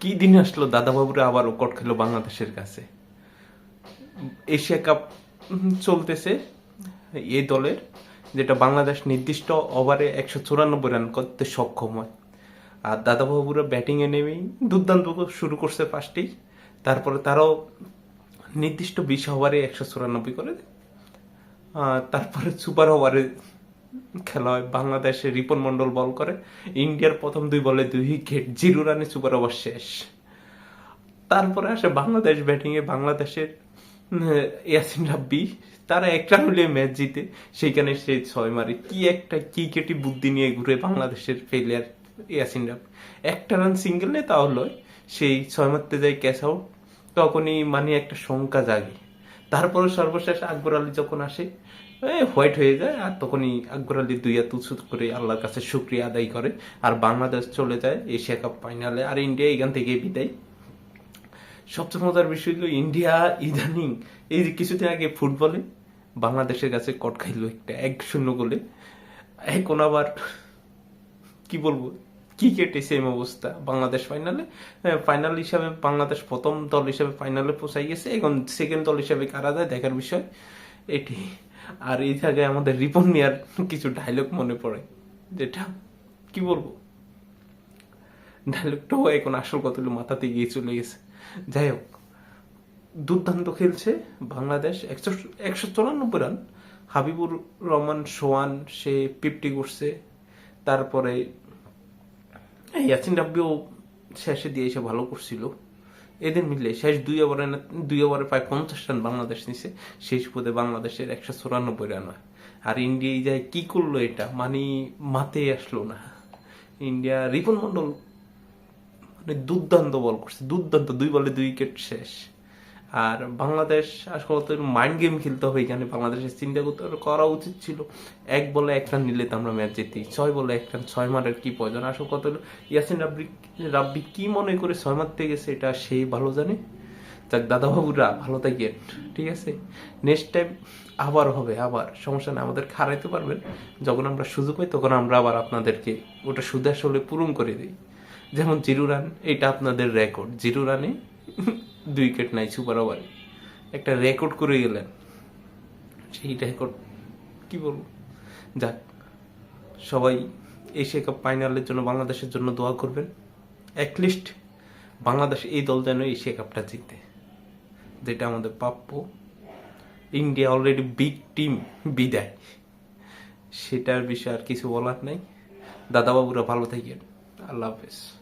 কি দিন আসলো? দাদাবাবুরা আবার কট খেলো বাংলাদেশের কাছে। এশিয়া কাপ চলতেছে এই দলের, যেটা বাংলাদেশ নির্দিষ্ট ওভারে একশো চুরানব্বই রান করতে সক্ষম হয়। আর দাদাবাবুরা ব্যাটিংয়ে নেমেই দুর্দান্ত শুরু করছে ফার্স্টেই তারপরে তারাও নির্দিষ্ট বিশ ওভারে একশো চুরানব্বই করে। তারপরে সুপার ওভারে খেলা হয়। বাংলাদেশে রিপন মন্ডল বল করে। ইন্ডিয়ার প্রথম দুই বলে দুই উইকেট, জিরো রানে সুপার ওভার শেষ। তারপরে আসে বাংলাদেশ ব্যাটিং এ বাংলাদেশের ইয়াসিন রাব্বি। তারা একটা হলে ম্যাচ জিতে। সেইখানে সে ছয় মারে। কি একটা কি কেটি বুদ্ধি নিয়ে ঘুরে বাংলাদেশের ফেলিয়ার ইয়াসিন রাব্বি। একটা রান সিঙ্গেল নেই তাহলে সেই ছয় মারতে যায় ক্যাচ আউট তখনই মানে একটা শঙ্কা জাগে। তারপরে সর্বশেষ আকবর আলী যখন আসে হোয়াইট হয়ে যায়, আর তখনই আকবর আলী দুই হাত উঁচু করে আল্লাহর কাছে শুক্রিয়া আদায় করে, আর বাংলাদেশ চলে যায় এশিয়া কাপ ফাইনালে আর ইন্ডিয়া এখান থেকে বিদায়। সবচেয়ে মজার বিষয় হলো ইন্ডিয়া ইদানিং, এই যে কিছুদিন আগে ফুটবলে বাংলাদেশের কাছে কট খাইলো একটা এক শূন্য গোলে। এখন আবার কি বলব? ক্রিকেটে সেম অবস্থা? বাংলাদেশ ফাইনালে ফাইনাল হিসাবে বাংলাদেশ প্রথম দল হিসাবে ফাইনালে পৌঁছাই গেছে। এখন সেকেন্ড দল হিসাবে কারা যায় দেখার বিষয়। এটি, আর এই জায়গায় আমাদের রিপন মিয়ার কিছু ডায়লগ মনে পড়ে, যেটা কি বলব? ডায়লগটাও এখন আসল কথাগুলো মাথাতে গিয়ে চলে গেছে। যাই হোক, দুর্দান্ত খেলছে বাংলাদেশ। একশো একশো চুরানব্বই রান। হাবিবুর রহমান সোয়ান সে ফিফটি করছে। তারপরে ইয়াসিন রাব্বিও শেষে দিয়ে এসে ভালো করছিল। এদের মিলে শেষ দুই ওভারে দুই ওভারে প্রায় পঞ্চাশ রান বাংলাদেশ নিছে। শেষ পদে বাংলাদেশের একশো চুরানব্বই রান হয়। আর ইন্ডিয়া যায় কি করল এটা? মানে মাতে আসলো না। ইন্ডিয়া রিপন মন্ডল মানে দুর্দান্ত বল করছে। দুর্দান্ত দুই বলে দুই উইকেট শেষ। আর বাংলাদেশ আসলে তো মাইন্ড গেম খেলতে হবে এখানে। বাংলাদেশের চিন্তা করতে করা উচিত ছিল। এক বলে এক রান নিলে তো আমরা ম্যাচ জিতি। ছয় বলে এক রান ছয় মারের কি প্রয়োজন? আসল হলো, ইয়াসিন রাব্বি রাব্বি কি মনে করে ছয় মারতে গেছে এটা সেই ভালো জানে? যাক, দাদাবাবুরা, ভালো থাকেন ঠিক আছে? নেক্সট টাইম আবার হবে, আবার। সমস্যা নেই, আমাদের খারাইতে পারবেন। যখন আমরা সুযোগ পাই, তখন আমরা আবার আপনাদেরকে ওটা সুদে আসলে পূরণ করে দিই। যেমন জিরো রান এটা আপনাদের রেকর্ড জিরো রানে দুই উইকেট নাই সুপার ওভারে একটা রেকর্ড করে গেলেন। সেই রেকর্ড কি বলব? যাক, সবাই এশিয়া কাপ ফাইনালের জন্য বাংলাদেশের জন্য দোয়া করবেন। অ্যাটলিস্ট বাংলাদেশ এই দল যেন এশিয়া কাপটা জিতে। যেটা আমাদের প্রাপ্য। ইন্ডিয়া অলরেডি বিগ টিম বিদায়। সেটার বিষয়ে আর কিছু বলার নাই। দাদাবাবুরা ভালো থাকেন। আল্লাহ হাফেজ।